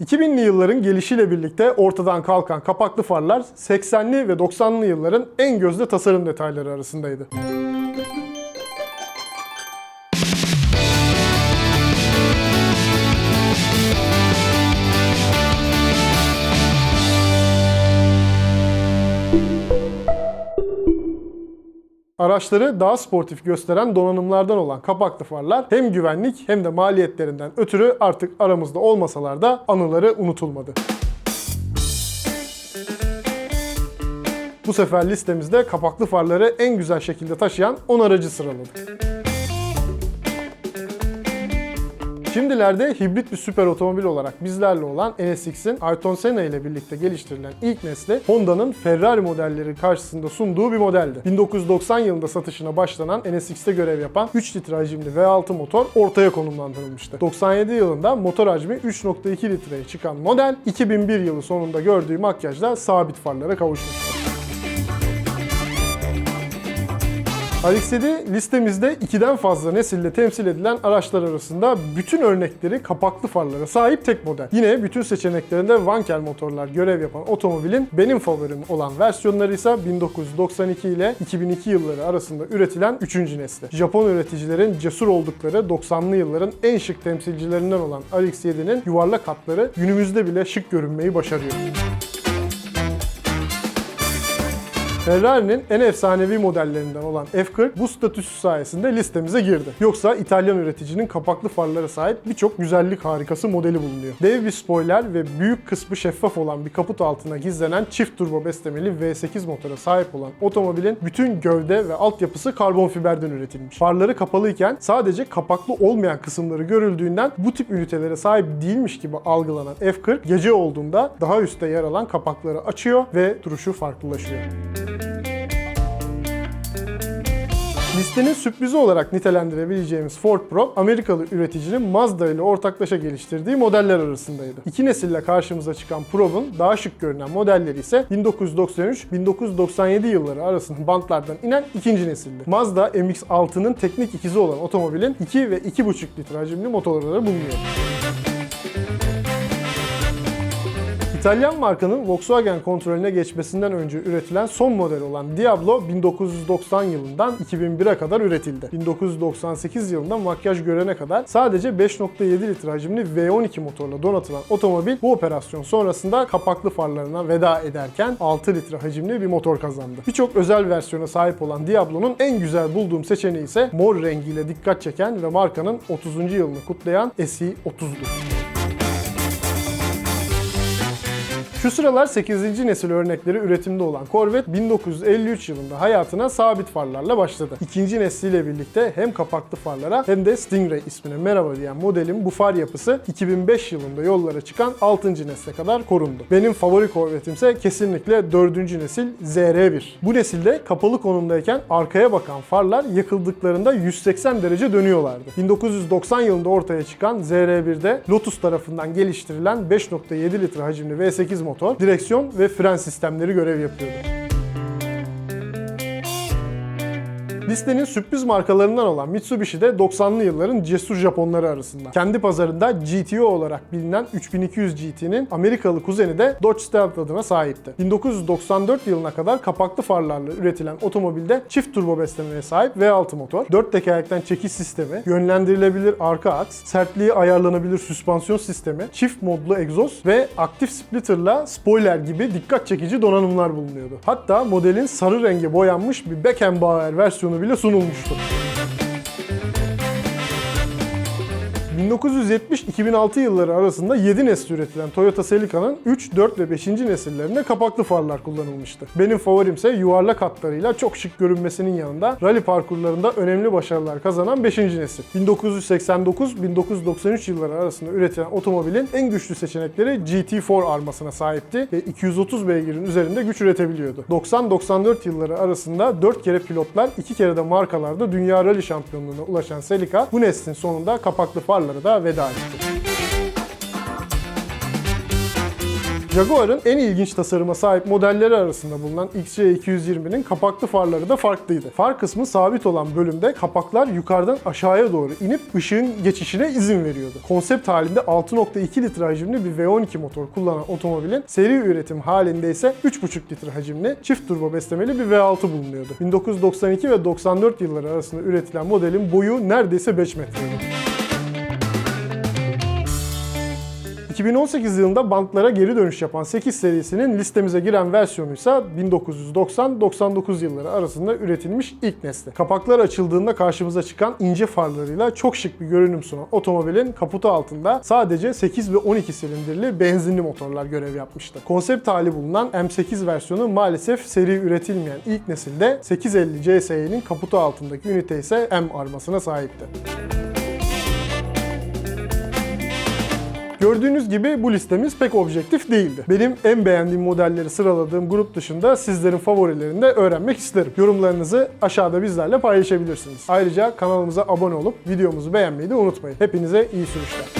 2000'li yılların gelişiyle birlikte ortadan kalkan kapaklı farlar 80'li ve 90'lı yılların en gözde tasarım detayları arasındaydı. Araçları daha sportif gösteren donanımlardan olan kapaklı farlar hem güvenlik hem de maliyetlerinden ötürü artık aramızda olmasalar da anıları unutulmadı. Bu sefer listemizde kapaklı farları en güzel şekilde taşıyan 10 aracı sıraladık. Şimdilerde hibrit bir süper otomobil olarak bizlerle olan NSX'in Ayrton Senna ile birlikte geliştirilen ilk nesli Honda'nın Ferrari modelleri karşısında sunduğu bir modeldi. 1990 yılında satışına başlanan NSX'te görev yapan 3 litre hacimli V6 motor ortaya konumlandırılmıştı. 97 yılında motor hacmi 3.2 litreye çıkan model 2001 yılı sonunda gördüğü makyajla sabit farlara kavuşmuştu. RX-7 listemizde ikiden fazla nesille temsil edilen araçlar arasında bütün örnekleri kapaklı farlara sahip tek model. Yine bütün seçeneklerinde Wankel motorlar görev yapan otomobilin benim favorim olan versiyonları ise 1992 ile 2002 yılları arasında üretilen 3. nesli. Japon üreticilerin cesur oldukları 90'lı yılların en şık temsilcilerinden olan RX-7'nin yuvarlak hatları günümüzde bile şık görünmeyi başarıyor. Ferrari'nin en efsanevi modellerinden olan F40 bu statüsü sayesinde listemize girdi. Yoksa İtalyan üreticinin kapaklı farlara sahip birçok güzellik harikası modeli bulunuyor. Dev bir spoiler ve büyük kısmı şeffaf olan bir kaput altına gizlenen çift turbo beslemeli V8 motora sahip olan otomobilin bütün gövde ve altyapısı karbon fiberden üretilmiş. Farları kapalıyken sadece kapaklı olmayan kısımları görüldüğünden bu tip ünitelere sahip değilmiş gibi algılanan F40 gece olduğunda daha üstte yer alan kapakları açıyor ve duruşu farklılaşıyor. Listenin sürprizi olarak nitelendirebileceğimiz Ford Probe, Amerikalı üreticinin Mazda ile ortaklaşa geliştirdiği modeller arasındaydı. İki nesille karşımıza çıkan Probe'un daha şık görünen modelleri ise 1993-1997 yılları arasında bantlardan inen ikinci nesildi. Mazda MX-6'nın teknik ikizi olan otomobilin 2 ve 2,5 litre hacimli motorları bulunuyor. İtalyan markanın Volkswagen kontrolüne geçmesinden önce üretilen son model olan Diablo 1990 yılından 2001'e kadar üretildi. 1998 yılında makyaj görene kadar sadece 5.7 litre hacimli V12 motorla donatılan otomobil bu operasyon sonrasında kapaklı farlarına veda ederken 6 litre hacimli bir motor kazandı. Birçok özel versiyona sahip olan Diablo'nun en güzel bulduğum seçeneği ise mor rengiyle dikkat çeken ve markanın 30. yılını kutlayan SI30'du. Şu sıralar 8. nesil örnekleri üretimde olan Corvette 1953 yılında hayatına sabit farlarla başladı. İkinci nesliyle birlikte hem kapaklı farlara hem de Stingray ismine merhaba diyen modelin bu far yapısı 2005 yılında yollara çıkan 6. nesle kadar korundu. Benim favori Corvette'im ise kesinlikle 4. nesil ZR1. Bu nesilde kapalı konumdayken arkaya bakan farlar yakıldıklarında 180 derece dönüyorlardı. 1990 yılında ortaya çıkan ZR1'de Lotus tarafından geliştirilen 5.7 litre hacimli V8 motor motor, direksiyon ve fren sistemleri görev yapıyordu. Listenin sürpriz markalarından olan Mitsubishi de 90'lı yılların cesur Japonları arasında. Kendi pazarında GTO olarak bilinen 3200 GT'nin Amerikalı kuzeni de Dodge Stealth adına sahipti. 1994 yılına kadar kapaklı farlarla üretilen otomobilde çift turbo beslemeye sahip V6 motor, 4 tekerlekten çekiş sistemi, yönlendirilebilir arka aks, sertliği ayarlanabilir süspansiyon sistemi, çift modlu egzoz ve aktif splitterla spoiler gibi dikkat çekici donanımlar bulunuyordu. Hatta modelin sarı renge boyanmış bir Beckenbauer versiyonu bile sunulmuştu. 1970-2006 yılları arasında 7 nesli üretilen Toyota Celica'nın 3, 4 ve 5. nesillerinde kapaklı farlar kullanılmıştı. Benim favorim ise yuvarlak hatlarıyla çok şık görünmesinin yanında rally parkurlarında önemli başarılar kazanan 5. nesil. 1989-1993 yılları arasında üretilen otomobilin en güçlü seçenekleri GT4 armasına sahipti ve 230 beygirin üzerinde güç üretebiliyordu. 90-94 yılları arasında 4 kere pilotlar, 2 kere de markalarda dünya rally şampiyonluğuna ulaşan Celica bu neslin sonunda kapaklı farları da veda etti. Jaguar'ın en ilginç tasarıma sahip modelleri arasında bulunan XJ220'nin kapaklı farları da farklıydı. Far kısmı sabit olan bölümde kapaklar yukarıdan aşağıya doğru inip ışığın geçişine izin veriyordu. Konsept halinde 6.2 litre hacimli bir V12 motor kullanan otomobilin seri üretim halinde ise 3.5 litre hacimli çift turbo beslemeli bir V6 bulunuyordu. 1992 ve 94 yılları arasında üretilen modelin boyu neredeyse 5 metreydi. 2018 yılında bantlara geri dönüş yapan 8 serisinin listemize giren versiyonuysa 1990-99 yılları arasında üretilmiş ilk nesli. Kapaklar açıldığında karşımıza çıkan ince farlarıyla çok şık bir görünüm sunan otomobilin kaputu altında sadece 8 ve 12 silindirli benzinli motorlar görev yapmıştı. Konsept hali bulunan M8 versiyonu maalesef seri üretilmeyen ilk nesilde 850 CSE'nin kaputu altındaki ünite ise M armasına sahipti. Gördüğünüz gibi bu listemiz pek objektif değildi. Benim en beğendiğim modelleri sıraladığım grup dışında sizlerin favorilerini de öğrenmek isterim. Yorumlarınızı aşağıda bizlerle paylaşabilirsiniz. Ayrıca kanalımıza abone olup videomuzu beğenmeyi de unutmayın. Hepinize iyi sürüşler.